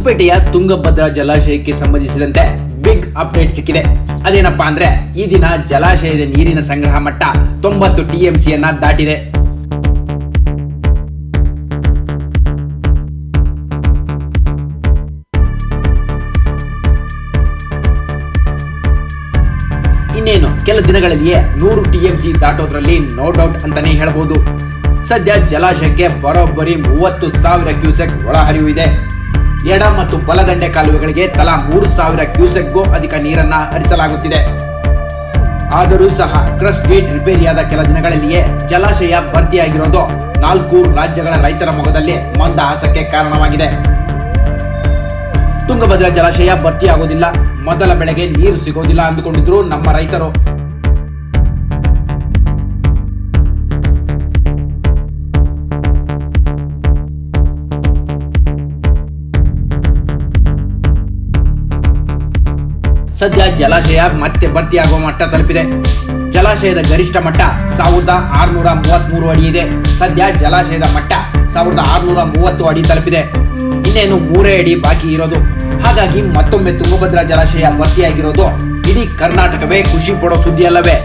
ಹೊಸಪೇಟೆಯ ತುಂಗಭದ್ರಾ ಜಲಾಶಯಕ್ಕೆ ಸಂಬಂಧಿಸಿದಂತೆ big update ಸಿಕ್ಕಿದೆ. ಅದೇನಪ್ಪಾ ಅಂದ್ರೆ, ಈ ದಿನ ಜಲಾಶಯದ ನೀರಿನ ಸಂಗ್ರಹ ಮಟ್ಟ ತೊಂಬತ್ತು ಟಿಎಂಸಿಯನ್ನ ದಾಟಿದೆ. ಇನ್ನೇನು, ಕೆಲ ದಿನಗಳಲ್ಲಿಯೇ ನೂರು ಟಿಎಂಸಿ ದಾಟೋದ್ರಲ್ಲಿ ನೋ ಡೌಟ್ ಅಂತಾನೆ ಹೇಳಬಹುದು ಸದ್ಯ ಜಲಾಶಯಕ್ಕೆ ಬರೋಬ್ಬರಿ ಮೂವತ್ತು ಸಾವಿರ ಕ್ಯೂಸೆಕ್ ಒಳಹರಿವು ಇದೆ. ಎಡ ಮತ್ತು ಬಲದಂಡೆ ಕಾಲುವೆಗಳಿಗೆ ತಲಾ ಮೂರು ಸಾವಿರ ಕ್ಯೂಸೆಕ್ಗೂ ಅಧಿಕ ನೀರನ್ನ ಹರಿಸಲಾಗುತ್ತಿದೆ. ಆದರೂ ಸಹ ಕ್ರಸ್ಟ್ ಗೇಟ್ ರಿಪೇರಿಯಾದ ಕೆಲ ದಿನಗಳಲ್ಲಿಯೇ ಜಲಾಶಯ ಭರ್ತಿಯಾಗಿರೋದು ನಾಲ್ಕು ರಾಜ್ಯಗಳ ರೈತರ ಮೊಗದಲ್ಲಿ ಮಂದಹಾಸಕ್ಕೆ ಕಾರಣವಾಗಿದೆ. ತುಂಗಭದ್ರಾ ಜಲಾಶಯ ಭರ್ತಿಯಾಗೋದಿಲ್ಲ. ಮೊದಲ ಬೆಳೆಗೆ ನೀರು ಸಿಗೋದಿಲ್ಲ ಅಂದುಕೊಂಡಿದ್ರು ನಮ್ಮ ರೈತರು. ಸದ್ಯ ಜಲಾಶಯ ಮತ್ತೆ ಭರ್ತಿಯಾಗುವ ಮಟ್ಟ ತಲುಪಿದೆ. ಜಲಾಶಯದ ಗರಿಷ್ಠ ಮಟ್ಟ ಸಾವಿರದ ಆರುನೂರ ಮೂವತ್ಮೂರು ಅಡಿ ಇದೆ. ಸದ್ಯ ಜಲಾಶಯದ ಮಟ್ಟ ಸಾವಿರದ ಆರುನೂರ ಮೂವತ್ತು ಅಡಿ ತಲುಪಿದೆ. ಇನ್ನೇನು ಮೂರೇ ಅಡಿ ಬಾಕಿ ಇರೋದು. ಹಾಗಾಗಿ ಮತ್ತೊಮ್ಮೆ ತುಂಗಭದ್ರಾ ಜಲಾಶಯ ಭರ್ತಿಯಾಗಿರೋದು ಇಡೀ ಕರ್ನಾಟಕವೇ ಖುಷಿ ಪಡೋ ಸುದ್ದಿ ಅಲ್ಲವೇ